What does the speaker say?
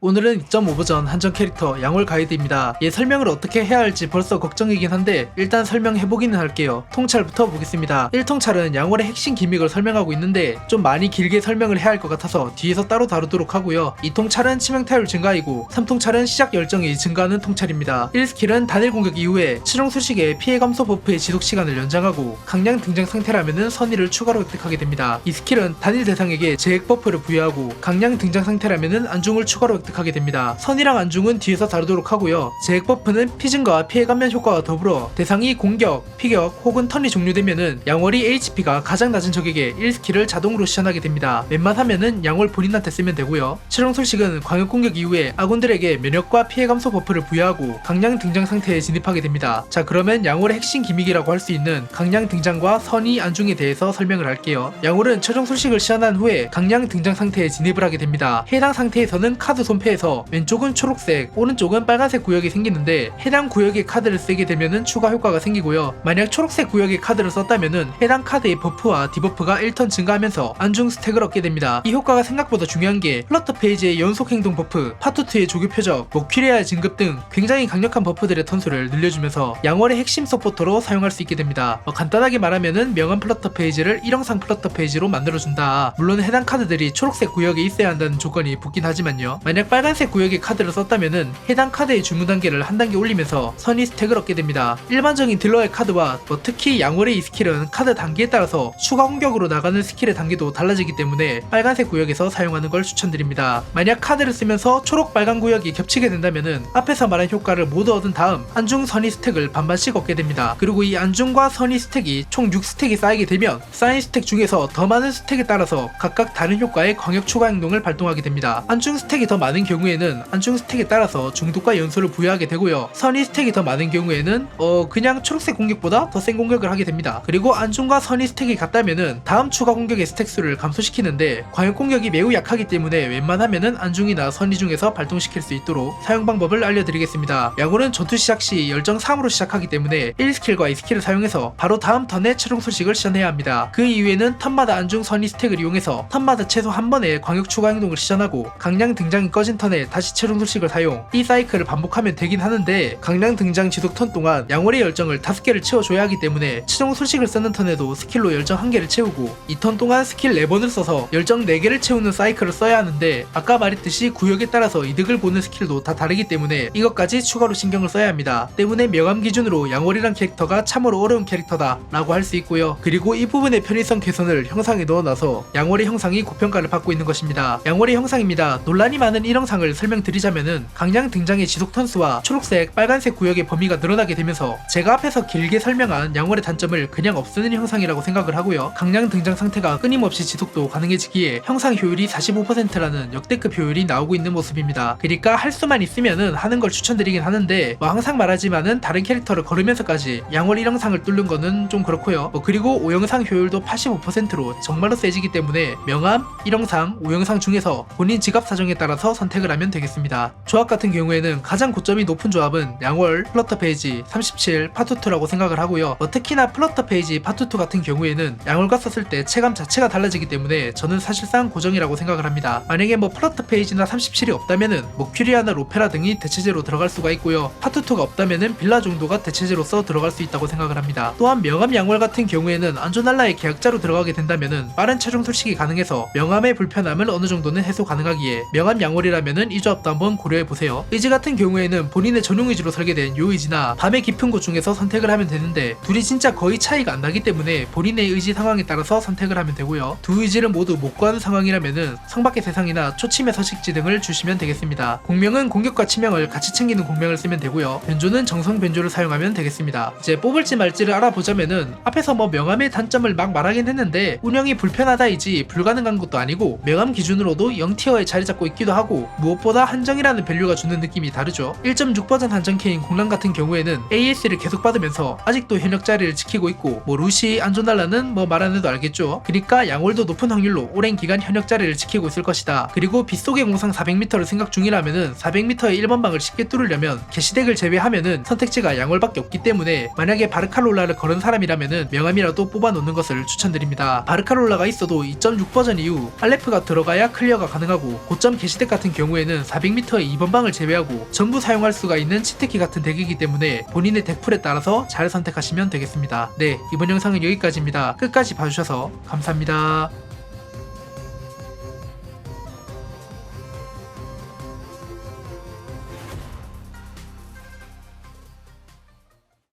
오늘은 2.5버전 한정 캐릭터 양월 가이드입니다. 얘 설명을 어떻게 해야 할지 벌써 걱정이긴 한데 일단 설명해보기는 할게요. 통찰부터 보겠습니다. 1통찰은 양월의 핵심 기믹을 설명하고 있는데 좀 많이 길게 설명을 해야 할 것 같아서 뒤에서 따로 다루도록 하고요. 2통찰은 치명타율 증가이고 3통찰은 시작 열정이 증가하는 통찰입니다. 1스킬은 단일 공격 이후에 치룡 수식의 피해 감소 버프의 지속 시간을 연장하고 강량 등장 상태라면은 선의를 추가로 획득하게 됩니다. 이 스킬은 단일 대상에게 제액 버프를 부여하고 강량 등장 상태라면은 안중을 추가로 획득 하게 됩니다. 선이랑 안중은 뒤에서 다루도록 하고요. 제액 버프는 피증과 피해 감면 효과와 더불어 대상이 공격, 피격 혹은 턴이 종료되면은 양월이 HP가 가장 낮은 적에게 1스킬을 자동으로 시전하게 됩니다. 웬만하면은 양월 본인한테 쓰면 되고요. 실용술식은 광역 공격 이후에 아군들에게 면역과 피해 감소 버프를 부여하고 강량 등장 상태에 진입하게 됩니다. 자 그러면 양월의 핵심 기믹이라고 할 수 있는 강량 등장과 선의 안중에 대해서 설명을 할게요. 양월은 최종 술식을 시전한 후에 강량 등장 상태에 진입을 하게 됩니다. 해당 상태에서는 카드 손패에서 왼쪽은 초록색, 오른쪽은 빨간색 구역이 생기는데 해당 구역의 카드를 쓰게 되면은 추가 효과가 생기고요. 만약 초록색 구역의 카드를 썼다면은 해당 카드의 버프와 디버프가 1턴 증가하면서 안중 스택을 얻게 됩니다. 이 효과가 생각보다 중요한 게 플러터 페이지의 연속 행동 버프, 파트 2의 조교 표적, 목퀴레아 진급 등 굉장히 강력한 버프들의 턴수를 늘려주면서 양월의 핵심 서포터로 사용할 수 있게 됩니다. 어, 간단하게 말하면은 명함 플러터 페이지를 1형상 플러터 페이지로 만들어준다. 물론 해당 카드들이 초록색 구역에 있어야 한다는 조건이 붙긴 하지만요. 만약 빨간색 구역의 카드를 썼다면은 해당 카드의 주문 단계를 한 단계 올리면서 선의 스택을 얻게 됩니다. 일반적인 딜러의 카드와 뭐 특히 양월의 이 스킬은 카드 단계에 따라서 추가 공격으로 나가는 스킬의 단계도 달라지기 때문에 빨간색 구역에서 사용하는 걸 추천드립니다. 만약 카드를 쓰면서 초록 빨간 구역이 겹치게 된다면은 앞에서 말한 효과를 모두 얻은 다음 안중 선의 스택을 반반씩 얻게 됩니다. 그리고 이 안중과 선의 스택이 총 6스택이 쌓이게 되면 쌓인 스택 중에서 더 많은 스택에 따라서 각각 다른 효과의 광역 추가 행동을 발동하게 됩니다. 안중 스택이 더 많은 경우에는 안중 스택에 따라서 중독과 연소를 부여하게 되고요. 선의 스택이 더 많은 경우에는 어 그냥 초록색 공격보다 더 센 공격을 하게 됩니다. 그리고 안중과 선의 스택이 같다면은 다음 추가 공격의 스택 수를 감소시키는데 광역 공격이 매우 약하기 때문에 웬만하면은 안중이나 선의 중에서 발동시킬 수 있도록 사용 방법을 알려드리겠습니다. 야구는 전투 시작 시 열정 3으로 시작하기 때문에 1스킬과 2스킬을 사용해서 바로 다음 턴에 최종 소식을 시전해야 합니다. 그 이후에는 턴마다 안중 선의 스택을 이용해서 턴마다 최소 한 번의 광역 추가 행동을 시전하고 강량 등장이 꺼진 턴에 다시 최종 소식을 사용 이 사이클을 반복하면 되긴 하는데 강량 등장 지속 턴 동안 양월의 열정을 5개를 채워줘야 하기 때문에 최종 소식을 쓰는 턴에도 스킬로 열정 1개를 채우고 이턴 동안 스킬 4번을 써서 열정 4개를 채우는 사이클을 써야 하는데 아까 말했듯이 구역에 따라서 이득을 보는 스킬도 다 다르기 때문에 이것까지 추가로 신경을 써야 합니다. 때문에 명암 기준으로 양월이란 캐릭터가 참으로 어려운 캐릭터다 라고 할 수 있고요. 그리고 이 부분의 편의성 개선을 형상에 넣어놔서 양월의 형상이 고평가를 받고 있는 것입니다. 양월의 형상입니다. 논란이 많은 1형상을 설명드리자면은 강량 등장의 지속 턴수와 초록색, 빨간색 구역의 범위가 늘어나게 되면서 제가 앞에서 길게 설명한 양월의 단점을 그냥 없애는 형상이라고 생각을 하고요. 강량 등장 상태가 끊임없이 지속도 가능해지기에 형상 효율이 45%라는 역대급 효율이 나오고 있는 모습입니다. 그러니까 할 수만 있으면은 하는 걸 추천드리긴 하는데 뭐 항상 말하지만은 다른 캐릭터를 걸으면서까지 양월 1형상을 뚫는 거는 좀 그렇고요. 뭐 그리고 5형상 효율도 85%로 정말로 세지기 때문에 명암, 1형상, 5형상 중에서 본인 지갑 사정에 따라서 선 택을 하면 되겠습니다. 조합 같은 경우에는 가장 고점이 높은 조합은 양월, 플러터 페이지, 37, 파투2라고 생각을 하고요. 뭐 특히나 플러터 페이지, 파투2 같은 경우에는 양월과 썼을 때 체감 자체가 달라지기 때문에 저는 사실상 고정이라고 생각을 합니다. 만약에 뭐 플러터 페이지나 37이 없다면은 뭐 큐리아나 로페라 등이 대체제로 들어갈 수가 있고요. 파투2가 없다면은 빌라 정도가 대체제로서 들어갈 수 있다고 생각을 합니다. 또한 명암 양월 같은 경우에는 안조날라의 계약자로 들어가게 된다면은 빠른 최종 소식이 가능해서 명암의 불편함을 어느 정도는 해소 가능하기에 명암 양월이라 면은 이 조합도 한번 고려해 보세요. 의지 같은 경우에는 본인의 전용 의지로 설계된 요 의지나 밤의 깊은 곳 중에서 선택을 하면 되는데 둘이 진짜 거의 차이가 안 나기 때문에 본인의 의지 상황에 따라서 선택을 하면 되고요. 두 의지를 모두 못 구하는 상황이라면은 성밖의 세상이나 초침의 서식지 등을 주시면 되겠습니다. 공명은 공격과 치명을 같이 챙기는 공명을 쓰면 되고요. 변조는 정성 변조를 사용하면 되겠습니다. 이제 뽑을지 말지를 알아보자면은 앞에서 뭐 명암의 단점을 막 말하긴 했는데 운영이 불편하다이지 불가능한 것도 아니고 명암 기준으로도 0티어에 자리 잡고 있기도 하고 무엇보다 한정이라는 밸류가 주는 느낌이 다르죠. 1.6버전 한정캐인 공란 같은 경우에는 AS를 계속 받으면서 아직도 현역 자리를 지키고 있고 뭐 루시 안존달라는 뭐 말 안 해도 알겠죠. 그러니까 양월도 높은 확률로 오랜 기간 현역 자리를 지키고 있을 것이다. 그리고 빗속의 공상 400m를 생각 중이라면은 400m의 1번 방을 쉽게 뚫으려면 게시덱을 제외하면은 선택지가 양월밖에 없기 때문에 만약에 바르칼롤라를 거는 사람이라면은 명함이라도 뽑아 놓는 것을 추천드립니다. 바르칼롤라가 있어도 2.6 버전 이후 알레프가 들어가야 클리어가 가능하고 고점 게시덱 같은 같은 경우에는 400m의 2번 방을 제외하고 전부 사용할 수가 있는 치트키 같은 덱이기 때문에 본인의 덱풀에 따라서 잘 선택하시면 되겠습니다. 네, 이번 영상은 여기까지입니다. 끝까지 봐주셔서 감사합니다.